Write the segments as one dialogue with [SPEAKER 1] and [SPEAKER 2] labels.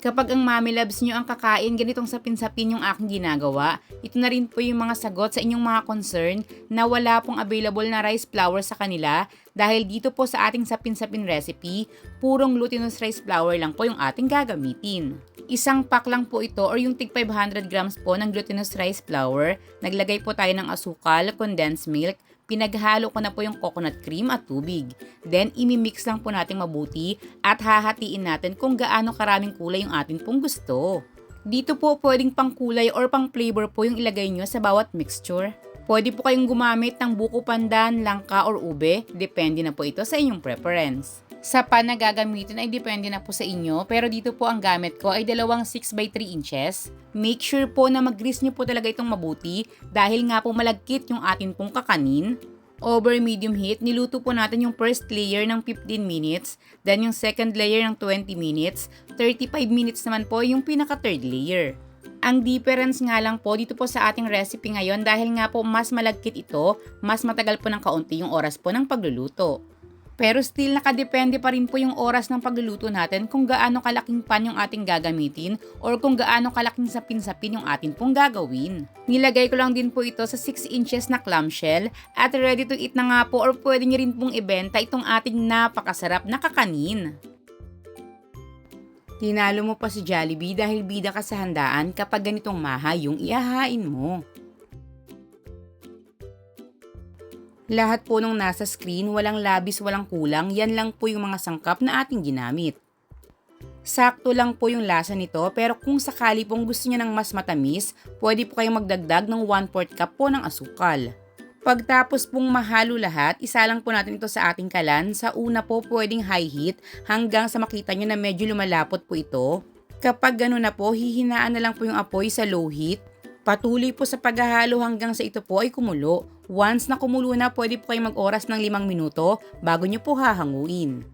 [SPEAKER 1] Kapag ang mommy loves nyo ang kakain, ganitong sapin-sapin yung aking ginagawa. Ito na rin po yung mga sagot sa inyong mga concern na wala pong available na rice flour sa kanila dahil dito po sa ating sapin-sapin recipe, purong glutinous rice flour lang po yung ating gagamitin. Isang pack lang po ito or yung tig 500 grams po ng glutinous rice flour. Naglagay po tayo ng asukal, condensed milk, pinaghalo ko na po yung coconut cream at tubig. Then, imimix lang po natin mabuti at hahatiin natin kung gaano karaming kulay yung atin pong gusto. Dito po pwedeng pang kulay or pang flavor po yung ilagay nyo sa bawat mixture. Pwede po kayong gumamit ng buko pandan, langka or ube, depende na po ito sa inyong preference. Sa pan na gagamitin ay depende na po sa inyo, pero dito po ang gamit ko ay dalawang 6x3 inches. Make sure po na mag-grease nyo po talaga itong mabuti dahil nga po malagkit yung atin pong kakanin. Over medium heat, niluto po natin yung first layer ng 15 minutes, then yung second layer ng 20 minutes, 35 minutes naman po yung pinaka third layer. Ang difference nga lang po dito po sa ating recipe ngayon dahil nga po mas malagkit ito, mas matagal po ng kaunti yung oras po ng pagluluto. Pero still nakadepende pa rin po yung oras ng pagluluto natin kung gaano kalaking pan yung ating gagamitin or kung gaano kalaking sapin-sapin yung atin pong gagawin. Nilagay ko lang din po ito sa 6 inches na clamshell at ready to eat na nga po or pwede nyo rin pong ibenta itong ating napakasarap na kakanin. Tinalo mo pa si Jollibee dahil bida ka sa handaan kapag ganitong maha yung iahain mo. Lahat po nung nasa screen, walang labis, walang kulang, yan lang po yung mga sangkap na ating ginamit. Sakto lang po yung lasa nito pero kung sakali pong gusto niya ng mas matamis, pwede po kayong magdagdag ng 1 4 cup po ng asukal. Pagtapos pong mahalo lahat, isa lang po natin ito sa ating kalan. Sa una po pwedeng high heat hanggang sa makita nyo na medyo lumalapot po ito. Kapag gano'n na po, hihinaan na lang po yung apoy sa low heat. Patuloy po sa paghahalo hanggang sa ito po ay kumulo. Once na kumulo na, pwede po kayo mag-oras ng 5 minuto bago nyo po hahanguin.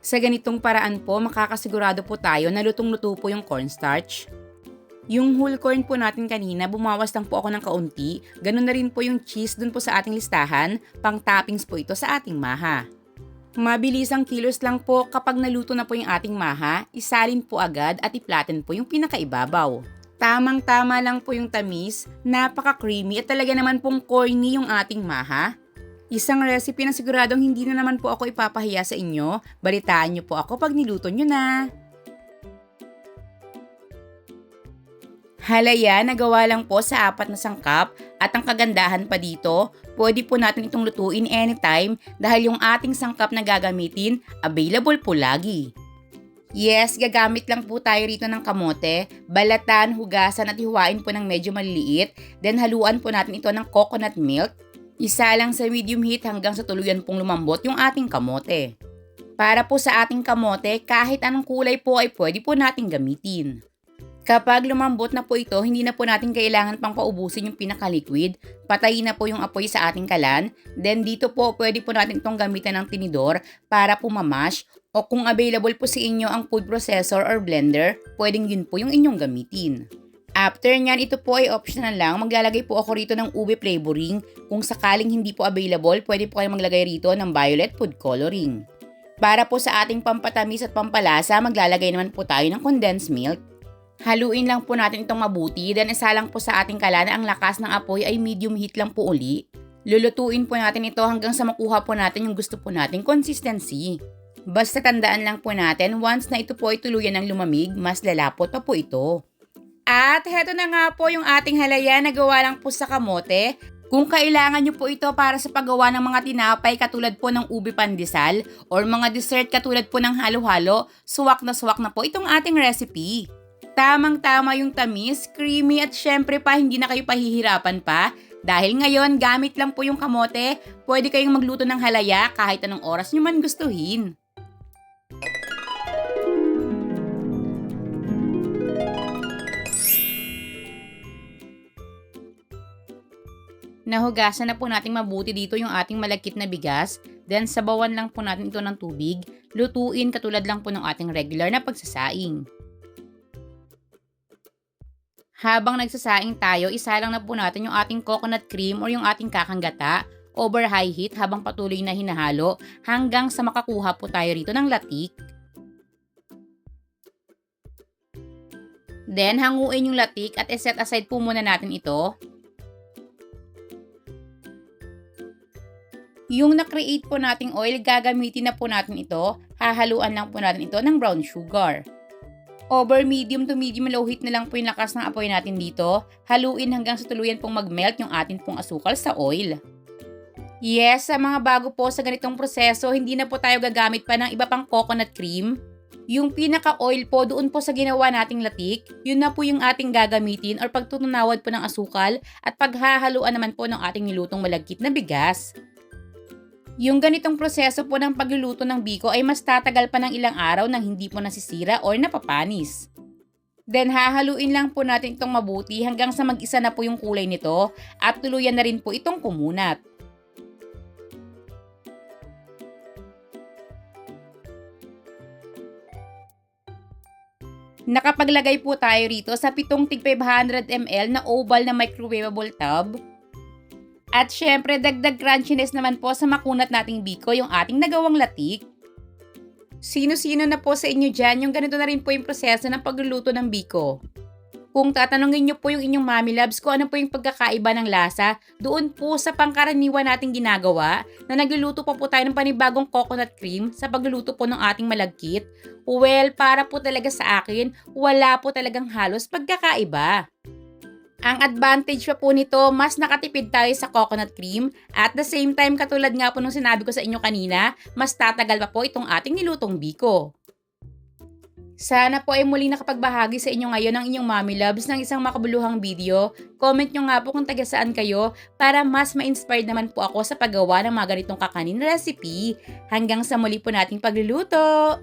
[SPEAKER 1] Sa ganitong paraan po, makakasigurado po tayo na lutong-luto po yung cornstarch. Yung whole corn po natin kanina, bumawas lang po ako ng kaunti. Ganun na rin po yung cheese dun po sa ating listahan. Pang toppings po ito sa ating maha. Mabilisang kilos lang po kapag naluto na po yung ating maha, isalin po agad at iplaten po yung pinakaibabaw. Tamang-tama lang po yung tamis, napaka-creamy at talaga naman pong corny yung ating maha. Isang recipe na siguradong hindi na naman po ako ipapahiya sa inyo. Balitaan niyo po ako pag niluto niyo na. Halaya, nagawa lang po sa apat na sangkap at ang kagandahan pa dito, pwede po natin itong lutuin anytime dahil yung ating sangkap na gagamitin, available po lagi. Yes, gagamit lang po tayo rito ng kamote, balatan, hugasan at hiwain po ng medyo maliliit, then haluan po natin ito ng coconut milk. Isa lang sa medium heat hanggang sa tuluyan pong lumambot yung ating kamote. Para po sa ating kamote, kahit anong kulay po ay pwede po nating gamitin. Kapag lumambot na po ito, hindi na po natin kailangan pang paubusin yung pinaka-liquid. Patayin na po yung apoy sa ating kalan. Then dito po, pwede po natin itong gamitan ng tinidor para po mamash. O kung available po sa inyo ang food processor or blender, pwedeng yun po yung inyong gamitin. After nyan, ito po ay optional lang. Maglalagay po ako rito ng ube flavoring. Kung sakaling hindi po available, pwede po kayo maglagay rito ng violet food coloring. Para po sa ating pampatamis at pampalasa, maglalagay naman po tayo ng condensed milk. Haluin lang po natin itong mabuti, then isa lang po sa ating kala ang lakas ng apoy ay medium heat lang po uli. Lulutuin po natin ito hanggang sa makuha po natin yung gusto po nating consistency. Basta tandaan lang po natin, once na ito po ay tuluyan ng lumamig, mas lalapot pa po ito. At heto na nga po yung ating halaya na gawa lang po sa kamote. Kung kailangan nyo po ito para sa paggawa ng mga tinapay katulad po ng ubi pandesal or mga dessert katulad po ng halo-halo, suwak na suwak na po itong ating recipe. Tamang-tama yung tamis, creamy at syempre pa hindi na kayo pahihirapan pa. Dahil ngayon, gamit lang po yung kamote, pwede kayong magluto ng halaya kahit anong oras nyo man gustuhin. Nahugasan na po natin mabuti dito yung ating malagkit na bigas. Then sabawan lang po natin ito ng tubig. Lutuin katulad lang po ng ating regular na pagsasaing. Habang nagsasaing tayo, isa lang na po natin yung ating coconut cream or yung ating kakanggata over high heat habang patuloy na hinahalo hanggang sa makakuha po tayo rito ng latik. Then, hanguin yung latik at iset aside po muna natin ito. Yung na-create po nating oil, gagamitin na po natin ito. Hahaluan lang po natin ito ng brown sugar. Over medium to medium low heat na lang po yung lakas ng apoy natin dito. Haluin hanggang sa tuluyan pong mag-melt yung atin pong asukal sa oil. Yes, sa mga bago po sa ganitong proseso, hindi na po tayo gagamit pa ng iba pang coconut cream. Yung pinaka-oil po doon po sa ginawa nating latik, yun na po yung ating gagamitin or pagtutunawad po ng asukal at paghahaluan naman po ng ating nilutong malagkit na bigas. Yung ganitong proseso po ng pagluluto ng biko ay mas tatagal pa ng ilang araw nang hindi po nasisira or napapanis. Then hahaluin lang po natin itong mabuti hanggang sa mag-isa na po yung kulay nito at tuluyan na rin po itong kumunat. Nakapaglagay po tayo rito sa pitong tig 500 ml na oval na microwavable tub. At syempre, dagdag crunchiness naman po sa makunat nating biko yung ating nagawang latik. Sino-sino na po sa inyo dyan yung ganito na rin po yung proseso ng pagluluto ng biko. Kung tatanungin nyo po yung inyong mami loves kung ano po yung pagkakaiba ng lasa, doon po sa pangkaraniwan nating ginagawa na nagluluto pa po tayo ng panibagong coconut cream sa pagluluto po ng ating malagkit, well, para po talaga sa akin, wala po talagang halos pagkakaiba. Ang advantage pa po nito, mas nakatipid tayo sa coconut cream at the same time katulad nga po nung sinabi ko sa inyo kanina, mas tatagal pa po itong ating nilutong biko. Sana po ay muli nakapagbahagi sa inyo ngayon ng inyong mommy loves ng isang makabuluhang video. Comment nyo nga po kung taga saan kayo para mas ma-inspired naman po ako sa paggawa ng mga ganitong kakanin na recipe. Hanggang sa muli po nating pagluluto!